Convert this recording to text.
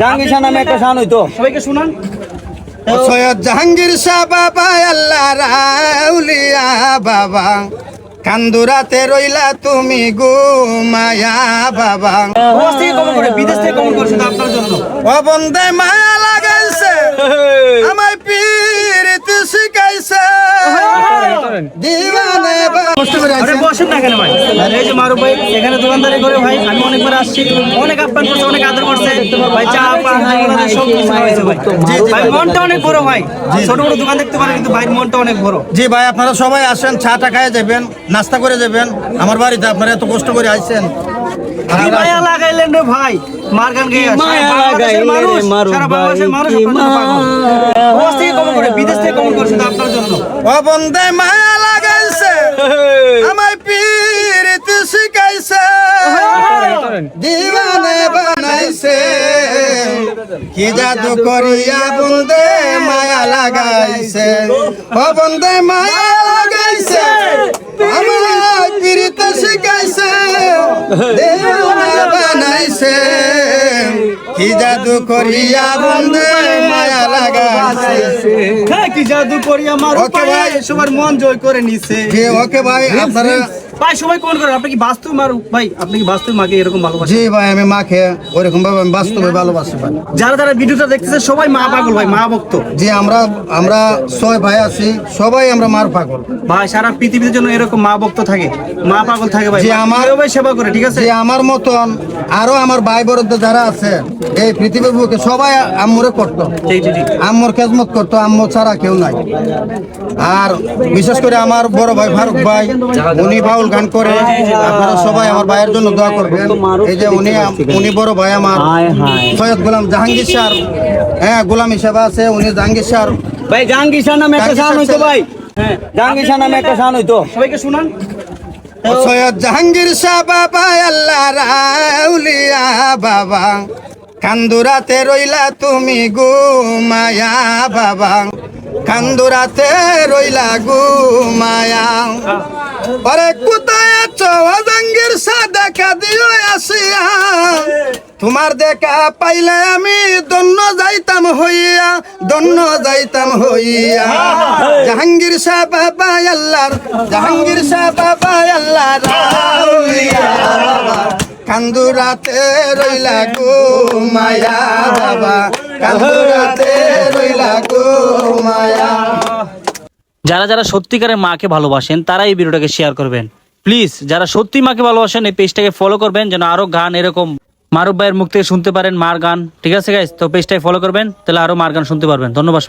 জাহাঙ্গীর শাহ নামে একটা শান হইতো। সবাইকে শুনান। সৈয়দ জাহাঙ্গীর শাহ বাবা আল্লাহ রাউলিয়া বাবা। কান্দুরাতে রইলা তুমি গুমায়া বাবা। বিদেশ থেকে কমন করে আপনার জন্য। অবন্দে বন্দে আরে বসেন না কেন ভাই? এই যে মারুফ ভাই এখানে দোকানদারি করে ভাই আমি অনেকবার আসছি অনেক আপ্যায়ন করছে অনেক আদর করছে। ভাই চা পান সব কিছু খাওয়াইছে ভাই। ভাই মনটা অনেক বড় ভাই। ছোট বড় দোকান দেখতে পারেন কিন্তু ভাইয়ের মনটা অনেক বড়। জি ভাই আপনারা সবাই আসেন চাটা খায় যাবেন নাস্তা করে যাবেন। আমার বাড়িতে আপনারা এত কষ্ট করে আইছেন। কি মায়া লাগাইলেন রে ভাই? মার গান গেয়ে মায়া বাংলাদেশের মানুষ সারা বাংলাদেশের মানুষ আপনার জন্য বিদেশ থেকে কমন আপনার ও বন্দে মায়া আমায় পীরিত শিখাইছে। দিওয়ানে বানাইছে। কি জাদু করিয়া বন্দে মায়া লাগাইছে। ও বন্দে মায়া লাগাইছে। আমায় পীরিত শিখাইছে। কি জাদু করিয়া বন্ধু মায়া লাগাইছে? হ্যাঁ কি জাদু করিয়া আমার ওকে ভাই। সবার মন জয় করে নিছে। কে ওকে ভাই আপনারা ভাই সবাই কোন করে। আপনি কি বাস্তব মার ভাই আপনি কি বাস্তব মাকে এরকম ভালোবাসেন? জি ভাই আমি মাকে ওরকম ভাবে আমি বাস্তবে ভালোবাসি ভাই। যারা যারা ভিডিওটা দেখতেছে সবাই মা পাগল ভাই মা ভক্ত। জি আমরা আমরা ছয় ভাই আছি সবাই আমরা মার পাগল। ভাই সারা পৃথিবীর জন্য এরকম মা ভক্ত থাকে মা পাগল থাকে ভাই। জি, আমার- ভাই সেবা করে ঠিক আছে? যে আমার মতন আরও আমার ভাই বরদ যারা আছে এই পৃথিবীর বুকে সবাই আম্মুরে করতো। আম্মুর খেজমত করতো আম্মু ছাড়া কেউ নাই। আর বিশেষ করে আমার বড় ভাই ফারুক ভাই উনি বাউল গান করে আপনারা সবাই আমার ভাইয়ের জন্য দোয়া করবেন। এই যে উনি উনি বড় ভাই আমার। হায় হায়। সৈয়দ গোলাম জাহাঙ্গীর স্যার হ্যাঁ গোলাম হিসাবে আছে উনি জাহাঙ্গীর স্যার ভাই জাহাঙ্গীর শাহ নামে একটা শান হইতো ভাই। হ্যাঁ জাহাঙ্গীর শাহ নামে একটা শান হইতো। সবাইকে শুনান। সৈয়দ জাহাঙ্গীর শাহ বাবা আল্লাহ রাউলিয়া বাবা। কান্দুরাতে রইলা তুমি গুমায়া বাবা। কান্দুরাতে রইলা গুমায়া। পরে কোথায় আছো? জাহাঙ্গীর শাহ দেখা দিও আসিয়া। তোমার দেখা পাইলে আমি দন্য যাইতাম হইয়া দন্য যাইতাম হইয়া। জাহাঙ্গীর শাহ বাবা আল্লাহর, জাহাঙ্গীর শাহ বাবা আল্লাহ কান্দুরাতে রইলা গো মায়া বাবা কান্দুরাতে রইলা গো মায়া যারা যারা সত্যিকারের মাকে ভালোবাসেন তারা এই ভিডিওটাকে শেয়ার করবেন। প্লিজ যারা সত্যি মাকে ভালোবাসেন, এই পেজটাকে ফলো করবেন, যেন আরও গান এরকম মারুফ ভাইয়ের মুখ থেকে শুনতে পারেন মার গান। ঠিক আছে গাইজ তো পেজটাকে ফলো করবেন, তাহলে আরও মার গান শুনতে পারবেন। ধন্যবাদ